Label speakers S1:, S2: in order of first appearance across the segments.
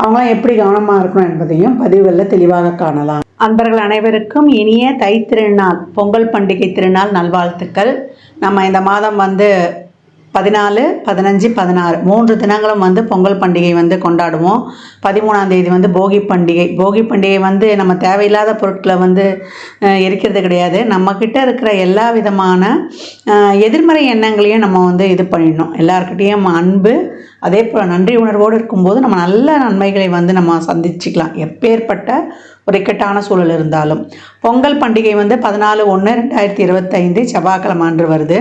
S1: அவங்களாம் எப்படி கவனமாக இருக்கணும் என்பதையும் பதிவுகளில் தெளிவாக காணலாம். அன்பர்கள் அனைவருக்கும் இனிய தை திருநாள் பொங்கல் பண்டிகை திருநாள் நல்வாழ்த்துக்கள். நம்ம இந்த மாதம் வந்து பதினாலு பதினஞ்சு பதினாறு மூன்று தினங்களும் வந்து பொங்கல் பண்டிகை வந்து கொண்டாடுவோம். பதிமூணாம் தேதி வந்து போகி பண்டிகை. போகி பண்டிகை வந்து நம்ம தேவையில்லாத பொருட்களை வந்து எரிக்கிறது கிடையாது. நம்மக்கிட்ட இருக்கிற எல்லா விதமான எதிர்மறை எண்ணங்களையும் நம்ம வந்து இது பண்ணிடணும். எல்லாருக்கிட்டேயும் அன்பு அதே போல் நன்றி உணர்வோடு இருக்கும்போது நம்ம நல்ல நன்மைகளை வந்து நம்ம சந்திச்சுக்கலாம். எப்பேற்பட்ட ஒரு இக்கட்டான சூழல் இருந்தாலும். பொங்கல் பண்டிகை வந்து பதினாலு ஒன்று ரெண்டாயிரத்தி இருபத்தைந்து செவ்வாய்க்கிழமை அன்று வருது.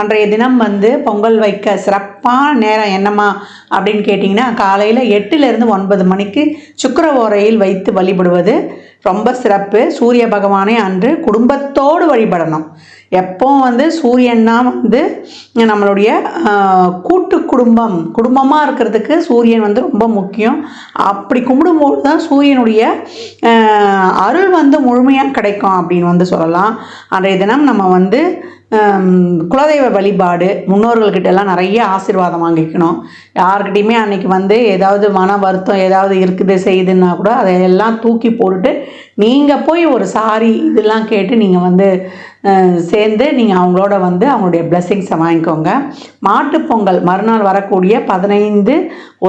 S1: அன்றைய தினம் வந்து பொங்கல் வைக்க சிறப்பான நேரம் என்னம்மா அப்படின்னு கேட்டிங்கன்னா காலையில் எட்டுலேருந்து ஒன்பது மணிக்கு சுக்கர ஓரையில் வைத்து வழிபடுவது ரொம்ப சிறப்பு. சூரிய பகவானை அன்று குடும்பத்தோடு வழிபடணும். எப்பவும் வந்து சூரியன்னா வந்து நம்மளுடைய கூட்டு குடும்பம் குடும்பமாக இருக்கிறதுக்கு சூரியன் வந்து ரொம்ப முக்கியம். அப்படி கும்பிடும்போது தான் சூரியனுடைய அருள் வந்து முழுமையாக கிடைக்கும் அப்படின்னு வந்து சொல்லலாம். அன்றைய தினம் நம்ம வந்து குலதெய்வ வழிபாடு முன்னோர்கள்கிட்ட எல்லாம் நிறைய ஆசீர்வாதம் வாங்கிக்கணும். யாருக்கிட்டையுமே அன்றைக்கி வந்து ஏதாவது மன வருத்தம் ஏதாவது இருக்குது செய்யுதுன்னா கூட அதையெல்லாம் தூக்கி போட்டுட்டு நீங்கள் போய் ஒரு சாரி இதெல்லாம் கேட்டு நீங்கள் வந்து சேர்ந்து நீங்கள் அவங்களோட வந்து அவங்களுடைய பிளெஸ்ஸிங்ஸை வாங்கிக்கோங்க. மாட்டுப் பொங்கல் மறுநாள் வரக்கூடிய பதினைந்து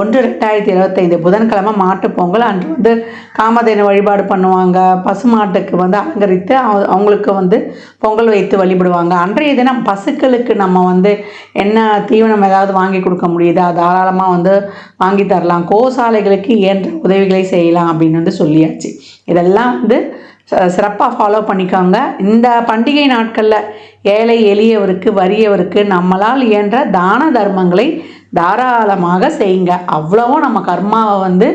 S1: ஒன்று ரெண்டாயிரத்தி இருபத்தைந்து புதன்கிழமை மாட்டுப்பொங்கல் அன்று வந்து காமதேன வழிபாடு பண்ணுவாங்க. பசுமாட்டுக்கு வந்து அலங்கரித்து அவங்களுக்கு வந்து பொங்கல் வைத்து வழிபடுவாங்க. அன்றைய தினம் பசுக்களுக்கு நம்ம வந்து என்ன தீவனம் ஏதாவது வாங்கி கொடுக்க முடியுதா? தாராளமாக வந்து வாங்கி தரலாம். கோசாலைகளுக்கு இயன்ற உதவிகளை செய்யலாம் அப்படின்னு வந்து சொல்லியாச்சு. இதெல்லாம் வந்து சிறப்பாக ஃபாலோ பண்ணிக்கோங்க. இந்த பண்டிகை நாட்களில் ஏழை எளியவருக்கு வறியவருக்கு நம்மளால் இயன்ற தான தர்மங்களை தாராளமாக செய்யுங்க. அவ்வளவும் நம்ம கர்மாவை வந்து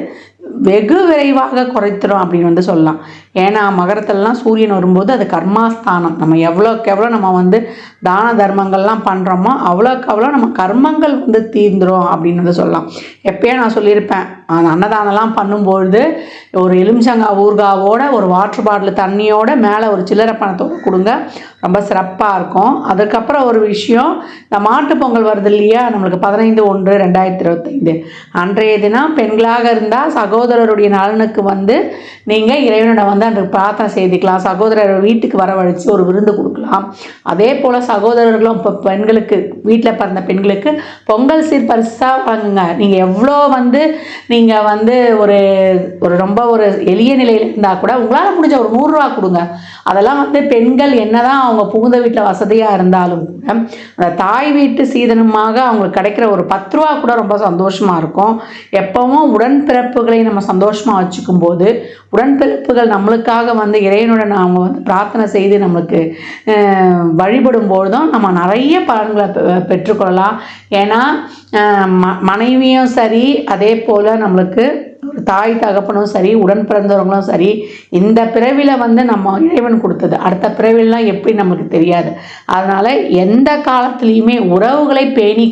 S1: வெகு விரைவாக குறைத்திடும் அப்படின்னு வந்து சொல்லலாம். ஏன்னா மகரத்துலலாம் சூரியன் வரும்போது அது கர்மாஸ்தானம். நம்ம எவ்வளோக்கு எவ்வளோ நம்ம வந்து தான தர்மங்கள்லாம் பண்ணுறோமோ அவ்வளோக்கு அவ்வளோ நம்ம கர்மங்கள் வந்து தீர்ந்துடும் அப்படின்னு வந்து சொல்லலாம். எப்பயே நான் சொல்லியிருப்பேன் அந்த அன்னதானம்லாம் பண்ணும்பொழுது ஒரு எலுமிச்சங்காய் ஊர்காவோட ஒரு வாட்டர் பாட்டில் தண்ணியோட மேலே ஒரு சில்லறை பணத்தோடு கொடுங்க. ரொம்ப சிறப்பாக இருக்கும். அதுக்கப்புறம் ஒரு விஷயம் இந்த மாட்டுப் பொங்கல் வருது இல்லையா? நம்மளுக்கு பதினைந்து ஒன்று ரெண்டாயிரத்தி இருபத்தைந்து. அன்றைய தினம் பெண்களாக இருந்தால் சகோதரருடைய நலனுக்கு வந்து நீங்கள் இறைவனோட வந்து அன்றைக்கு பிரார்த்தனை செய்துக்கலாம். சகோதரர் வீட்டுக்கு வரவழைச்சு ஒரு விருந்து கொடுக்கலாம். அதே போல் சகோதரர்களும் இப்போ பெண்களுக்கு வீட்டில் பிறந்த பெண்களுக்கு பொங்கல் சீர் பரிசாக வாங்குங்க நீங்கள் எவ்வளோ வந்து நீங்கள் நீங்கள் வந்து ஒரு ஒரு ரொம்ப ஒரு எளிய நிலையில் இருந்தால் கூட உங்களால் முடிஞ்ச ஒரு நூறுரூவா கொடுங்க. அதெல்லாம் வந்து பெண்கள் என்னதான் அவங்க புகுந்த வீட்டில் வசதியாக இருந்தாலும் கூட அந்த தாய் வீட்டு சீதனமாக அவங்களுக்கு கிடைக்கிற ஒரு பத்து ரூபா கூட ரொம்ப சந்தோஷமாக இருக்கும். எப்பவும் உடன்பிறப்புகளை நம்ம சந்தோஷமாக வச்சுக்கும் போது உடன்பிறப்புகள் நம்மளுக்காக வந்து இறைவனுடன் அவங்க வந்து பிரார்த்தனை செய்து நம்மளுக்கு அஹ், வழிபடும் பொழுதும் நம்ம நிறைய பலன்களை பெ- பெற்றுக்கொள்ளலாம். ஏன்னா ம மனைவியும் சரி அதே போல் நம்ம நம்மளுக்கு ஒரு தாய் தகப்பனும் சரி உடன் பிறந்தவங்களும் சரி இந்த பிறவியில் வந்து நம்ம இறைவன் கொடுத்தது. அடுத்த பிறவிலாம் எப்படி நமக்கு தெரியாது. அதனால் எந்த காலத்துலேயுமே உறவுகளை பேணி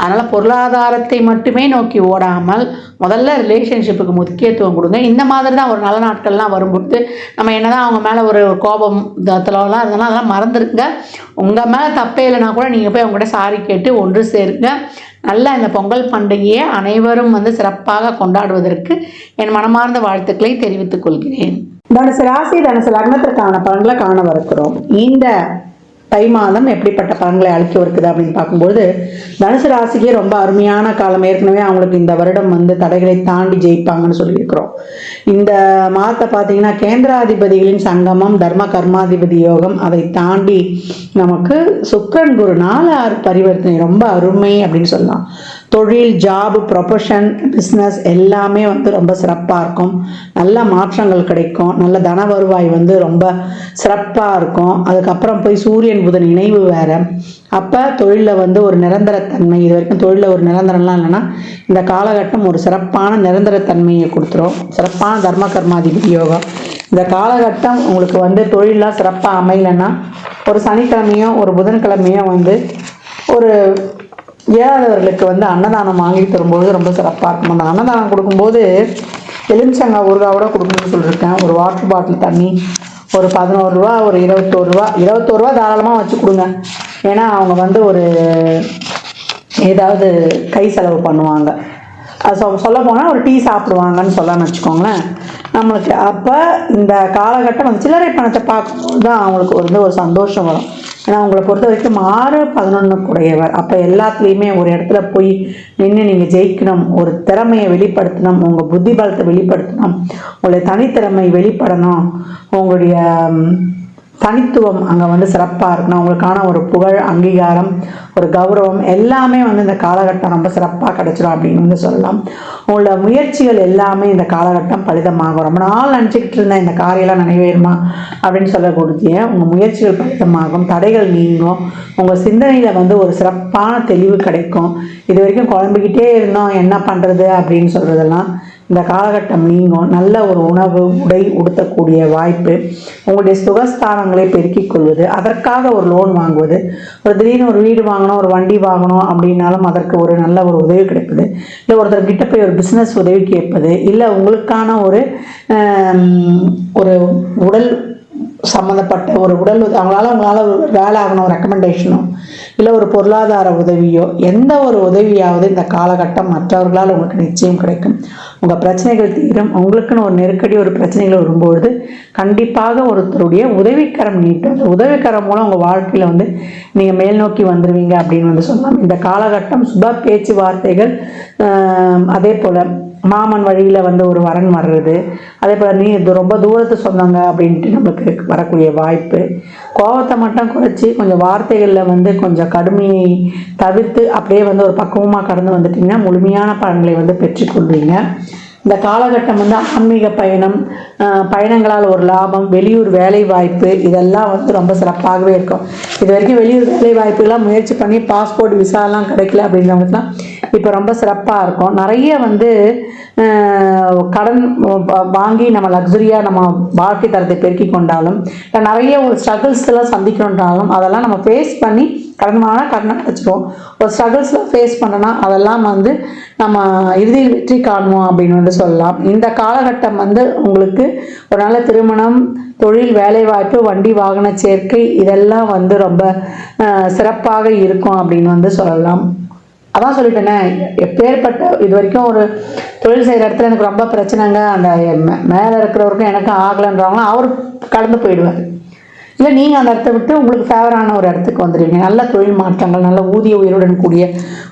S1: அதனால் பொருளாதாரத்தை மட்டுமே நோக்கி ஓடாமல் முதல்ல ரிலேஷன்ஷிப்புக்கு முக்கியத்துவம் கொடுங்க. இந்த மாதிரி தான் ஒரு நல்ல நாட்கள்லாம் வரும்பொழுது நம்ம என்ன தான் அவங்க மேலே ஒரு கோபம் தத்துலலாம் இருந்தாலும் அதெல்லாம் மறந்துருங்க. உங்கள் மேலே தப்பே இல்லைனா கூட நீங்கள் போய் அவங்ககிட்ட சாரி கேட்டு ஒன்று சேருங்க. நல்ல இந்த பொங்கல் பண்டிகையை அனைவரும் வந்து சிறப்பாக கொண்டாடுவதற்கு என் மனமார்ந்த வாழ்த்துக்களை தெரிவித்துக் கொள்கிறேன். தனுசு ராசி தனுசு லக்னத்திற்கான பலன்களை காணவிருக்கிறோம் இந்த தை மாதம் எப்படிப்பட்ட பலன்களை அளிக்க இருக்குது அப்படின்னு பார்க்கும்போது தனுசு ராசிக்கே ரொம்ப அருமையான காலம். ஏற்கனவே அவங்களுக்கு இந்த வருடம் வந்து தடைகளை தாண்டி ஜெயிப்பாங்கன்னு சொல்லியிருக்கிறோம். இந்த மாதத்தை பார்த்தீங்கன்னா கேந்திராதிபதிகளின் சங்கமம் தர்ம கர்மாதிபதி யோகம் அதை தாண்டி நமக்கு சுக்கிரன் குரு நாலு ஆறு பரிவர்த்தனை ரொம்ப அருமை அப்படின்னு சொல்லலாம். தொழில் ஜாப் ப்ரொஃபஷன் பிஸ்னஸ் எல்லாமே வந்து ரொம்ப சிறப்பாக இருக்கும். நல்ல மாற்றங்கள் கிடைக்கும். நல்ல தன வருவாய் வந்து ரொம்ப சிறப்பாக இருக்கும். அதுக்கப்புறம் போய் சூரியன் புதன் இணைவு வேறு. அப்போ தொழிலில் வந்து ஒரு நிரந்தரத்தன்மை இது வரைக்கும் தொழிலில் ஒரு நிரந்தரம்லாம் இல்லைன்னா இந்த காலகட்டம் ஒரு சிறப்பான நிரந்தரத்தன்மையை கொடுத்துரும். சிறப்பான தர்ம கர்மாதிபதி யோகம் இந்த காலகட்டம் உங்களுக்கு வந்து தொழிலெலாம் சிறப்பாக அமையலைன்னா ஒரு சனிக்கிழமையும் ஒரு புதன்கிழமையும் வந்து ஒரு இயலாதவர்களுக்கு வந்து அன்னதானம் வாங்கி தரும்போது ரொம்ப சிறப்பாக இருக்கும். அந்த அன்னதானம் கொடுக்கும்போது எலுமிச்சங்காய் ஊறுகாவோட கொடுக்கணும்னு சொல்லியிருக்கேன். ஒரு வாட்டர் பாட்டில் தண்ணி ஒரு பதினோரு ரூபா ஒரு இருபத்தோரு ரூபா இருபத்தோரு ரூபா தாராளமாக வச்சு கொடுங்க. ஏன்னா அவங்க வந்து ஒரு ஏதாவது கை செலவு பண்ணுவாங்க. அது சொ சொல்ல போனால் ஒரு டீ சாப்பிடுவாங்கன்னு சொல்லலாம்னு வச்சுக்கோங்களேன். நம்மளுக்கு அப்போ இந்த காலகட்டம் அந்த சில்லறை பணத்தை பார்க்கும்போது தான் அவங்களுக்கு வந்து ஒரு சந்தோஷம் வரும். ஏன்னா உங்களை பொறுத்த வரைக்கும் ஆறு பதினொன்று கூடையவர். அப்போ எல்லாத்துலேயுமே ஒரு இடத்துல போய் நின்று நீங்கள் ஜெயிக்கணும் ஒரு திறமையை வெளிப்படுத்தணும் உங்கள் புத்தி பலத்தை வெளிப்படுத்தணும் உங்களுடைய தனித்திறமை வெளிப்படணும் உங்களுடைய தனித்துவம் அங்கே வந்து சிறப்பாக இருக்கணும். உங்களுக்கான ஒரு புகழ் அங்கீகாரம் ஒரு கௌரவம் எல்லாமே வந்து இந்த காலகட்டம் ரொம்ப சிறப்பாக கிடைச்சிடும் அப்படின்னு வந்து சொல்லலாம். உங்களோட முயற்சிகள் எல்லாமே இந்த காலகட்டம் பலிதமாகும். ரொம்ப நாள் நினச்சிக்கிட்டு இருந்தேன் இந்த காரியெல்லாம் நினைவேறுமா அப்படின்னு சொல்லக்கூடிய உங்கள் முயற்சிகள் பலிதமாகும். தடைகள் நீங்கும். உங்கள் சிந்தனையில் வந்து ஒரு சிறப்பான தெளிவு கிடைக்கும். இது வரைக்கும் குழம்பிக்கிட்டே இருந்தோம் என்ன பண்ணுறது அப்படின்னு சொல்கிறதெல்லாம் இந்த காலகட்டம் நீங்கும். நல்ல ஒரு உணவு உடை உடுத்தக்கூடிய வாய்ப்பு உங்களுடைய சுகஸ்தானங்களை பெருக்கிக் கொள்வது அதற்காக ஒரு லோன் வாங்குவது ஒரு திடீர்னு ஒரு வீடு வாங்கணும் ஒரு வண்டி வாங்கணும் அப்படின்னாலும் அதற்கு ஒரு நல்ல ஒரு உதவி கிடைப்பது. இல்லை ஒருத்தர்கிட்ட போய் ஒரு பிஸ்னஸ் உதவி கேட்பது. இல்லை உங்களுக்கான ஒரு ஒரு உடல் சம்மந்தப்பட்ட ஒரு உடல் அவங்களால அவங்களால ஒரு வேலை ஆகணும் ரெக்கமெண்டேஷனோ இல்லை ஒரு பொருளாதார உதவியோ எந்த ஒரு உதவியாவது இந்த காலகட்டம் மற்றவர்களால் உங்களுக்கு நிச்சயம் கிடைக்கும். உங்கள் பிரச்சனைகள் தீரும். உங்களுக்குன்னு ஒரு நெருக்கடி ஒரு பிரச்சனைகள் வரும்பொழுது கண்டிப்பாக ஒருத்தருடைய உதவிக்கரம் நீட்டும். அந்த உதவிக்கரம் மூலம் உங்கள் வாழ்க்கையில் வந்து நீங்கள் மேல் நோக்கி வந்துடுவீங்க அப்படின்னு வந்து சொல்லலாம். இந்த காலகட்டம் சுப பேச்சுவார்த்தைகள் அதே போல் மாமன் வழியில் வந்து ஒரு வரன் வர்றது. அதே போல் நீ இது ரொம்ப தூரத்து சொன்னாங்க அப்படின்ட்டு நம்மளுக்கு வரக்கூடிய வாய்ப்பு. கோவத்தை மட்டும் குறைச்சி கொஞ்சம் வார்த்தைகளில் வந்து கொஞ்சம் கடுமையை தவிர்த்து அப்படியே வந்து ஒரு பக்குவமாக கடந்து வந்துட்டிங்கன்னா முழுமையான பலன்களை வந்து பெற்றுக்கொள்வீங்க. இந்த காலகட்டம் வந்து ஆன்மீக பயணம் பயணங்களால் ஒரு லாபம் வெளியூர் வேலை வாய்ப்பு இதெல்லாம் வந்து ரொம்ப சிறப்பாகவே இருக்கும். இது வரைக்கும் வெளியூர் வேலை வாய்ப்புகள்லாம் முயற்சி பண்ணி பாஸ்போர்ட் விசாலாம் கிடைக்கல அப்படின்றவங்களுக்குலாம் இப்போ ரொம்ப சிறப்பாக இருக்கும். நிறைய வந்து கடன் வாங்கி நம்ம லக்ஸரியாக நம்ம வாழ்க்கை தரத்தை பெருக்கி கொண்டாலும் இல்லை நிறைய ஒரு ஸ்ட்ரகிள்ஸ் எல்லாம் சந்திக்கணுன்றாலும் அதெல்லாம் நம்ம ஃபேஸ் பண்ணி கடன் வாங்கினா கடனை அடைச்சிடுவோம் ஒரு ஸ்ட்ரகிள்ஸில் ஃபேஸ் பண்ணனா அதெல்லாம் வந்து நம்ம இறுதியில் வெற்றி காணுவோம் அப்படின்னு வந்து சொல்லலாம். இந்த காலகட்டம் வந்து உங்களுக்கு ஒரு நல்ல திருமணம் தொழில் வேலைவாய்ப்பு வண்டி வாகன சேர்க்கை இதெல்லாம் வந்து ரொம்ப சிறப்பாக இருக்கும் அப்படின்னு வந்து சொல்லலாம். அதான் சொல்லிட்டேனே எப்பேற்பட்ட இது வரைக்கும் ஒரு தொழில் செய்கிற இடத்துல எனக்கு ரொம்ப பிரச்சனைங்க. அந்த மே- மேலே இருக்கிறவருக்கும் எனக்கு ஆகலைன்றவங்களும் அவர் கடந்து போயிடுவார். இல்லை நீங்கள் அந்த இடத்த விட்டு உங்களுக்கு ஃபேவரான ஒரு இடத்துக்கு வந்துடுவீங்க. நல்ல தொழில் மாற்றங்கள் நல்ல ஊதிய உயிருடன் கூடிய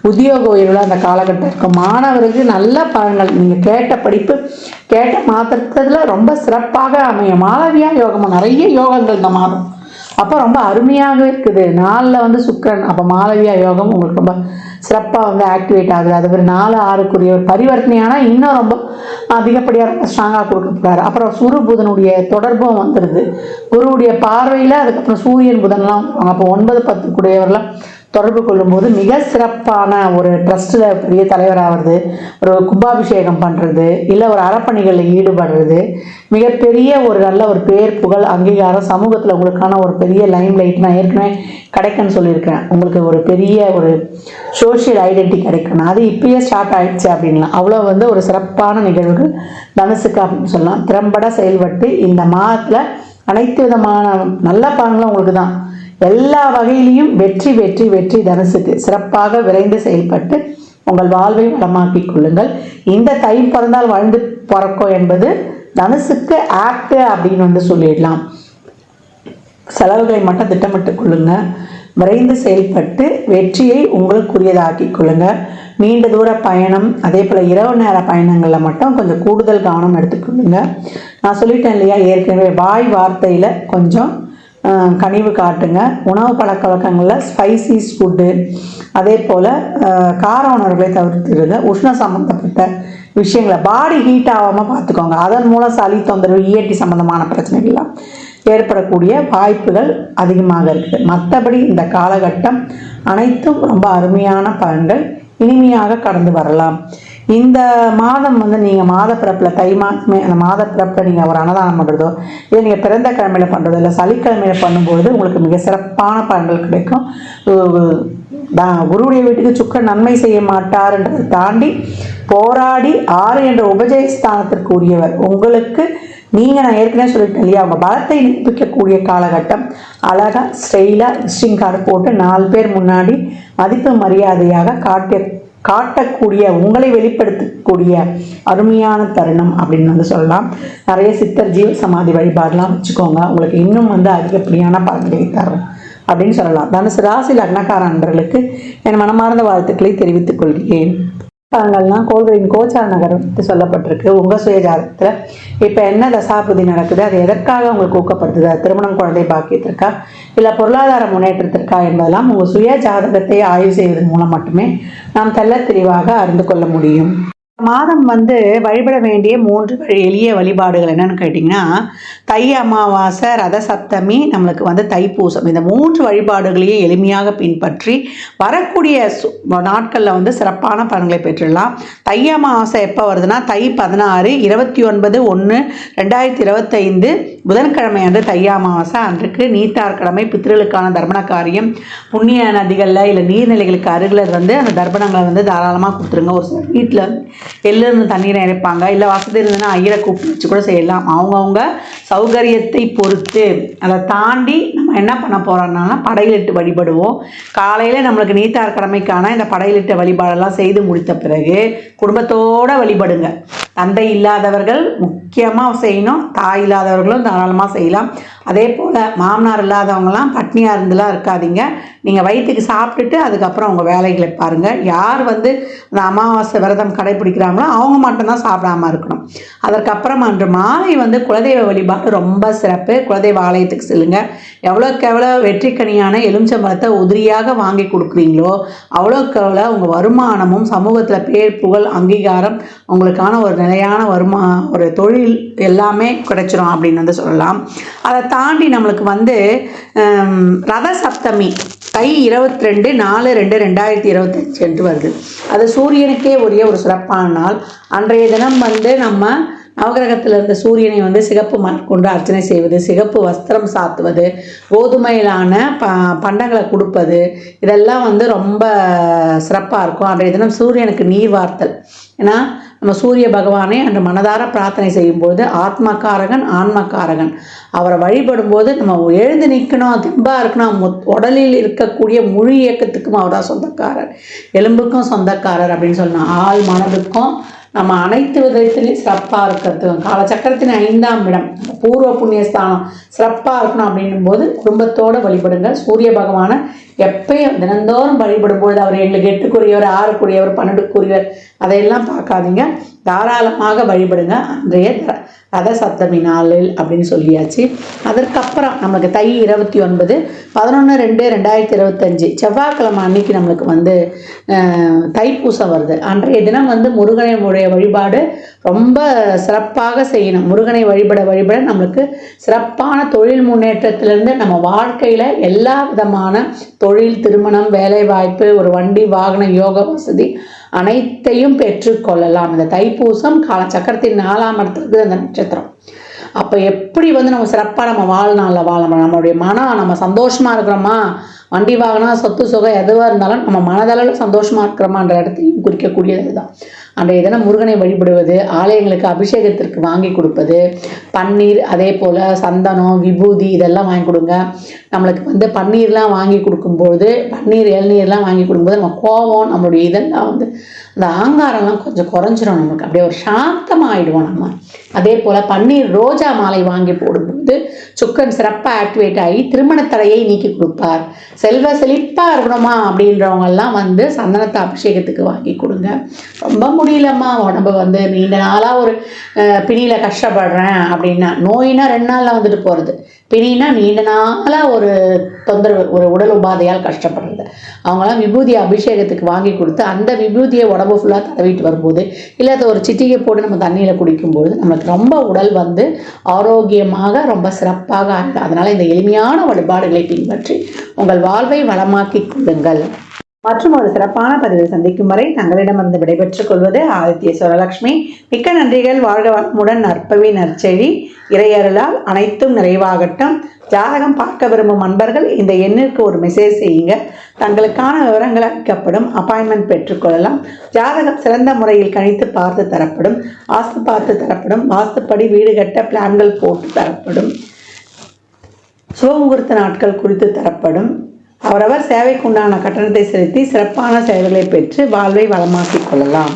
S1: உத்தியோக உயர்வில் அந்த காலகட்டம் இருக்கும். மாணவருக்கு நல்ல பலன்கள். நீங்கள் கேட்ட படிப்பு கேட்ட மாத்திரத்தில் ரொம்ப சிறப்பாக அமையும். மாளவியா யோகம்? நிறைய யோகங்கள் இந்த மாதம். அப்போ ரொம்ப அருமையாகவே இருக்குது. நாளில் வந்து சுக்கரன். அப்போ மாளவியா யோகம் உங்களுக்கு ரொம்ப சிறப்பாக வந்து ஆக்டிவேட் ஆகுது. அது ஒரு நாலு ஆறுக்குரிய ஒரு பரிவர்த்தனையானால் இன்னும் ரொம்ப அதிகப்படியாக ரொம்ப ஸ்ட்ராங்காக கொடுக்க போகிறாரு அப்புறம் சுரு புதனுடைய தொடர்பும் வந்துடுது குருவுடைய பார்வையில் அதுக்கப்புறம் சூரியன் புதன்லாம் அப்போ ஒன்பது பத்து கூடியவரெல்லாம் தொடர்பு கொள்ளும்போது மிக சிறப்பான ஒரு ட்ரஸ்ட்டில் பெரிய தலைவராகிறது ஒரு கும்பாபிஷேகம் பண்ணுறது இல்லை ஒரு அறப்பணிகளில் ஈடுபடுறது. மிகப்பெரிய ஒரு நல்ல ஒரு பேர் புகழ் அங்கீகாரம் சமூகத்தில் உங்களுக்கான ஒரு பெரிய லைம் லைட் நான் ஏற்கனவே கிடைக்குன்னு சொல்லியிருக்கேன் உங்களுக்கு ஒரு பெரிய ஒரு சோஷியல் ஐடென்டி கிடைக்கணும். அது இப்பயே ஸ்டார்ட் ஆகிடுச்சு அப்படின்லாம். அவ்வளோ வந்து ஒரு சிறப்பான நிகழ்வுகள் தனுசுக்கு அப்படின்னு சொல்லலாம். திறம்பட செயல்பட்டு இந்த மாதத்தில் அனைத்து விதமான நல்ல பலன்களும் உங்களுக்கு தான் எல்லா வகையிலையும் வெற்றி வெற்றி வெற்றி தனுசுக்கு சிறப்பாக விரைந்து செயல்பட்டு உங்கள் வாழ்வை வளமாக்கிக் கொள்ளுங்கள். இந்த தை பிறந்தால் வாழ்ந்து பிறக்கும் என்பது தனுசுக்கு ஆப்ட் அப்படின்னு வந்து சொல்லிடலாம். செலவுகளை மட்டும் திட்டமிட்டுக் கொள்ளுங்க. விரைந்து செயல்பட்டு வெற்றியை உங்களுக்குரியதாக்கிக் கொள்ளுங்க. நீண்ட தூர பயணம் அதே போல் இரவு நேர பயணங்களில் மட்டும் கொஞ்சம் கூடுதல் கவனம் எடுத்துக்கொள்ளுங்க நான் சொல்லிட்டேன் இல்லையா? ஏற்கனவே வாய் வார்த்தையில் கொஞ்சம் கனிவு காட்டுங்க. உணவு பழக்க வழக்கங்களில் ஸ்பைசிஸ் ஃபுட்டு அதே போல் கார உணர்வுகளை தவிர்த்துருங்க உஷ்ண சம்மந்தப்பட்ட விஷயங்களை பாடி ஹீட் ஆகாமல் பார்த்துக்கோங்க. அதன் மூலம் சளி தொந்தரவு இஎன்டி சம்மந்தமான பிரச்சனைகள்லாம் ஏற்படக்கூடிய வாய்ப்புகள் அதிகமாக இருக்குது. மற்றபடி இந்த காலகட்டம் அனைத்தும் ரொம்ப அருமையான பலன்கள். இனிமையாக கடந்து வரலாம். இந்த மாதம் வந்து நீங்கள் மாத பிறப்பில் தை மாதமே அந்த மாத பிறப்பில் நீங்கள் ஒரு அன்னதானம் பண்ணுறதோ இல்லை நீங்கள் பிறந்த கிழமையில் பண்ணுறதோ இல்லை சளிக்கிழமையில் பண்ணும்போது உங்களுக்கு மிக சிறப்பான பலன்கள் கிடைக்கும். தான் குருவுடைய வீட்டுக்கு சுக்கரன் நன்மை செய்ய மாட்டார்ன்றதை தாண்டி போராடி ஆறு என்ற உபஜயஸ்தானத்திற்கு உரியவர். உங்களுக்கு நீங்கள் நான் ஏற்கனவே சொல்லிட்டேன் இல்லையா உங்கள் பலத்தை நிரூபிக்கக்கூடிய காலகட்டம் அழகாக ஸ்டைலாக விசிட்டிங் கார்டு போட்டு நாலு பேர் முன்னாடி மதிப்பு மரியாதையாக காட்டிய காட்டக்கூடிய உங்களை வெளிப்படுத்தக்கூடிய அருமையான தருணம் அப்படின்னு வந்து சொல்லலாம். நிறைய சித்தர் ஜீவ சமாதி வழிபாடெலாம் வச்சுக்கோங்க. உங்களுக்கு இன்னும் வந்து அதிகப்படியான பலன்களை தரும் அப்படின்னு சொல்லலாம். தனுசு ராசி லக்னக்கார அன்பர்களுக்கு என் மனமார்ந்த வாழ்த்துக்களை தெரிவித்துக் கொள்கிறேன். பலன்கள்லாம் கோள்களின் கோச்சார நகரத்து சொல்லப்பட்டிருக்கு. உங்கள் சுயஜாதகத்தில் இப்போ என்ன தசாபுதி நடக்குது? அது எதற்காக உங்களுக்கு ஊக்கப்படுத்துது? திருமணம் குழந்தை பாக்கியத்திற்கா? இல்லை பொருளாதார முன்னேற்றத்திற்கா என்பதெல்லாம் உங்கள் சுய ஜாதகத்தை ஆய்வு செய்வதன் மூலம் மட்டுமே நாம் தெல்ல தெளிவாக அறிந்து கொள்ள முடியும். மாதம் வந்து வழிபட வேண்டிய மூன்று வழி எளிய வழிபாடுகள் என்னன்னு கேட்டிங்கன்னா தை அமாவாசை ரத சப்தமி நம்மளுக்கு வந்து தைப்பூசம். இந்த மூன்று வழிபாடுகளையும் எளிமையாக பின்பற்றி வரக்கூடிய சு- நாட்களில் வந்து சிறப்பான பலன்களை பெற்றுடலாம். தை அமாவாசை எப்போ வருதுன்னா தை பதினாறு இருபத்தி ஒன்பது ஒன்று ரெண்டாயிரத்தி இருபத்தைந்து புதன்கிழமை அன்று தை அமாவாசை. அன்றைக்கு நீத்தார் கடமை பித்திருளுக்கான தர்ப்பண காரியம் புண்ணிய நதிகளில் இல்லை நீர்நிலைகளுக்கு அருகில் வந்து அந்த தர்ப்பணங்களை வந்து தாராளமாக கொடுத்துருங்க. ஒரு சில வீட்டில் எள்ளிருந்து தண்ணீரை இறைப்பாங்க இல்லை வசதி இருந்ததுன்னா ஐயரை கூப்பிட்டு வச்சு கூட செய்யலாம். அவங்கவுங்க சௌகரியத்தை பொறுத்து அதை தாண்டி நம்ம என்ன பண்ண போகிறோம்னா படையிலிட்டு வழிபடுவோம். காலையில் நம்மளுக்கு நீத்தார் கடமைக்கான இந்த படையிலிட்ட வழிபாடெல்லாம் செய்து முடித்த பிறகு குடும்பத்தோட வழிபடுங்க. தந்தை இல்லாதவர்கள் முக்கியமாக செய்யணும் தாய் இல்லாதவர்களும் தாராளமாக செய்யலாம். அதே போல் மாமனார் இல்லாதவங்களாம் பட்னியாக இருந்துலாம் இருக்காதீங்க. நீங்கள் வயிற்றுக்கு சாப்பிட்டுட்டு அதுக்கப்புறம் உங்கள் வேலைகளை பாருங்கள் யார் வந்து அந்த அமாவாசை விரதம் கடைப்பிடிக்கிறாங்களோ அவங்க மட்டும்தான் சாப்பிடாம இருக்கணும். அதற்கப்புறம் அன்று மாலை வந்து குலதெய்வ வழிபாடு ரொம்ப சிறப்பு. குலதெய்வ ஆலயத்துக்கு செல்லுங்க. எவ்வளோக்கு எவ்வளோ வெற்றிக்கனியான எலுமிச்சம்பழத்தை உதிரியாக வாங்கி கொடுக்குறீங்களோ அவ்வளோக்கு எவ்வளோ உங்கள் வருமானமும் சமூகத்தில் பேர் புகழ் அங்கீகாரம் உங்களுக்கான ஒரு நிலையான வருமா ஒரு தொழில் எல்லாமே கிடைச்சிரும் அப்படின்னு வந்து சொல்லலாம். அதை தாண்டி நம்மளுக்கு வந்து ரத சப்தமி தை இருபத்தி ரெண்டு நாலு ரெண்டு ரெண்டாயிரத்தி இருபத்தஞ்சு என்று வருது. அது சூரியனுக்கே உரிய ஒரு சிறப்பான நாள். அன்றைய தினம் வந்து நம்ம நவகிரகத்தில் இருந்த சூரியனை வந்து சிகப்பு மலர் கொண்டு அர்ச்சனை செய்வது சிகப்பு வஸ்திரம் சாத்துவது கோதுமையிலான ப பண்டங்களை கொடுப்பது இதெல்லாம் வந்து ரொம்ப சிறப்பாக இருக்கும். அன்றைய தினம் சூரியனுக்கு நீர் வார்த்தல். ஏன்னா நம்ம சூரிய பகவானை அன்று மனதார பிரார்த்தனை செய்யும்போது ஆத்மக்காரகன் ஆன்மக்காரகன். அவரை வழிபடும்போது நம்ம எழுந்து நிற்கணும் தெம்பாக இருக்கணும் உடலில் இருக்கக்கூடிய முழு இயக்கத்துக்கும் அவர் தான் சொந்தக்காரர். எலும்புக்கும் சொந்தக்காரர் அப்படின்னு சொல்லணும் ஆள் மனதுக்கும் நம்ம அனைத்து விதத்திலையும் சிறப்பாக இருக்கிறதுக்கும் காலச்சக்கரத்தின் ஐந்தாம் இடம் பூர்வ புண்ணியஸ்தானம். சிறப்பாக இருக்கணும் அப்படின்னும் போது குடும்பத்தோடு வழிபடுங்க சூரிய பகவானை எப்பயும் தினந்தோறும் வழிபடும்பொழுது அவர் எங்களுக்கு எட்டுக்குரியவர் ஆறுக்குரியவர் பன்னெண்டுக்குரியவர் அதையெல்லாம் பார்க்காதீங்க. தாராளமாக வழிபடுங்க. அன்றைய ரத சப்தமி நாளில் அப்படின்னு சொல்லியாச்சு. அதற்கப்புறம் நமக்கு தை இருபத்தி ஒன்பது பதினொன்று ரெண்டு ரெண்டாயிரத்தி இருபத்தஞ்சி செவ்வாய்க்கிழமை அன்னைக்கு நம்மளுக்கு வந்து தைப்பூசம் வருது. அன்றைய தினம் வந்து முருகனுடைய வழிபாடு ரொம்ப சிறப்பாக செய்யணும். முருகனை வழிபட வழிபட நம்மளுக்கு சிறப்பான தொழில் முன்னேற்றத்திலேருந்து நம்ம வாழ்க்கையில் எல்லா விதமான தொழில் திருமணம் வேலைவாய்ப்பு ஒரு வண்டி வாகன யோக வசதி அனைத்தையும் பெற்றுக்கொள்ளலாம் இந்த தைப்பூசம் கால சக்கரத்தின் நாலாம் இடத்துக்கு அந்த நட்சத்திரம். அப்போ எப்படி வந்து நம்ம சிறப்பாக நம்ம வாழ்நாளில் வாழணும் நம்மளுடைய மனம் நம்ம சந்தோஷமாக இருக்கிறோமா? வண்டி வாகனம் சொத்து சுகம் எதுவாக இருந்தாலும் நம்ம மனதளவில் சந்தோஷமாக இருக்கிறோமான்ற இடத்தையும் குறிக்கக்கூடியது தான் அன்றைய தினம் முருகனை வழிபடுவது ஆலயங்களுக்கு அபிஷேகத்திற்கு வாங்கி கொடுப்பது பன்னீர் அதே போல் சந்தனம் விபூதி இதெல்லாம் வாங்கி கொடுங்க. நம்மளுக்கு வந்து பன்னீர்லாம் வாங்கி கொடுக்கும்போது பன்னீர் இளநீர்லாம் வாங்கி கொடுக்கும்போது நம்ம கோபம் நம்மளுடைய இதெல்லாம் வந்து அந்த ஆங்காரம்லாம் கொஞ்சம் குறைஞ்சிரும் நமக்கு. அப்படியே ஒரு சாந்தமாகிடுவோம் நம்ம. அதே போல் பன்னீர் ரோஜா மாலை வாங்கி போடும்போது சுக்கன் சிறப்பாக ஆக்டிவேட் ஆகி திருமண தடையை நீக்கி கொடுப்பார். செல்வ செழிப்பாக இருக்கணுமா அப்படின்றவங்கெல்லாம் வந்து சந்தனத்தை அபிஷேகத்துக்கு வாங்கி கொடுங்க. ரொம்ப முடியலம்மா உடம்பு வந்து நீண்ட நாளாக ஒரு பிணியில் கஷ்டப்படுறேன் அப்படின்னா நோயினா ரெண்டு நாளில் வந்துட்டு போகிறது பிணினா நீண்ட நாளாக ஒரு தொந்தரவு ஒரு உடல் உபாதையால் கஷ்டப்படுறது. அவங்களாம் விபூதி அபிஷேகத்துக்கு வாங்கி கொடுத்து அந்த விபூதியை உடம்பு ஃபுல்லாக தடவிட்டு வரும்போது இல்லை அதை ஒரு சிட்டிகை போட்டு நம்ம தண்ணியில் குடிக்கும்போது நம்மளுக்கு ரொம்ப உடல் வந்து ஆரோக்கியமாக ரொம்ப சிறப்பாக ஆகிடும் அதனால் இந்த எளிமையான வழிபாடுகளை பின்பற்றி உங்கள் வாழ்வை வளமாக்கிக் கொள்ளுங்கள். மற்றும் ஒரு சிறப்பான பதிவை சந்திக்கும் வரை தங்களிடமிருந்து விடைபெற்றுக் கொள்வது ஆதித்ய சுரலட்சுமி மிக்க நன்றிகள். வாழ்க வளமுடன். நற்பவி நற்செழி. இறையருளால் அனைத்தும் நிறைவாகட்டும். ஜாதகம் பார்க்க விரும்பும் அன்பர்கள் இந்த எண்ணிற்கு ஒரு மெசேஜ் செய்யுங்க. தங்களுக்கான விவரங்கள் அளிக்கப்படும் அப்பாயின்மெண்ட் பெற்றுக்கொள்ளலாம் ஜாதகம் சிறந்த முறையில் கணித்து பார்த்து தரப்படும். வாஸ்து பார்த்து தரப்படும். வாஸ்துப்படி வீடு கட்ட பிளான்கள் போட்டு தரப்படும். சுபமுகூர்த்த நாட்கள் குறித்து தரப்படும். அவரவர் சேவைக்குண்டான கட்டணத்தை செலுத்தி சிறப்பான செயல்களை பெற்று வாழ்வை வளமாக்கிக் கொள்ளலாம்.